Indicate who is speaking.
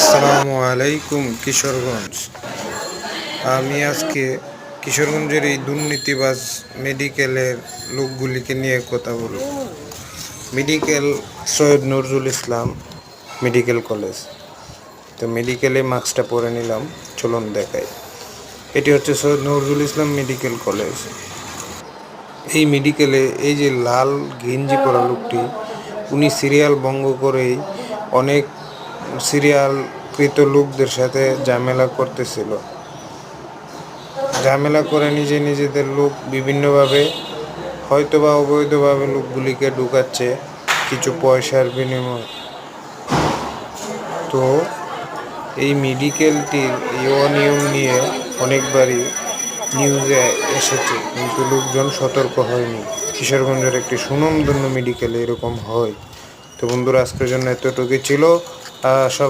Speaker 1: আসসালামু আলাইকুম, কিশোরগঞ্জ। আমি আজকে কিশোরগঞ্জের এই দুর্নীতিবাজ মেডিকেলের লোকগুলিকে নিয়ে কথা বলব। Medical Syed Nazrul Islam medical college. তো মেডিকেলে মাস্কটা পরে নিলাম, চলুন দেখাই। এটি হচ্ছে সৈয়দ নজরুল ইসলাম মেডিকেল কলেজ। এই মেডিকেলে এই যে লাল গেঞ্জি পরা লোকটি, উনি সিরিয়াল ভঙ্গ করেই অনেক সিরিয়ালকৃত লোকদের সাথে ঝামেলা করতেছিল। ঝামেলা করে নিজে নিজেদের লোক বিভিন্নভাবে হয়তো বা অবৈধভাবে লোকগুলিকে ঢুকাচ্ছে কিছু পয়সার বিনিময়ে। তো এই মেডিকেলটির এই অনিয়ম নিয়ে অনেকবারই নিউজে এসেছে, কিন্তু লোকজন সতর্ক হয়নি। কিশোরগঞ্জের একটি সুনামধন্য মেডিকেলে এরকম হয়। তো বন্ধুরা, আজকের জন্য এতটুকুই ছিল। সব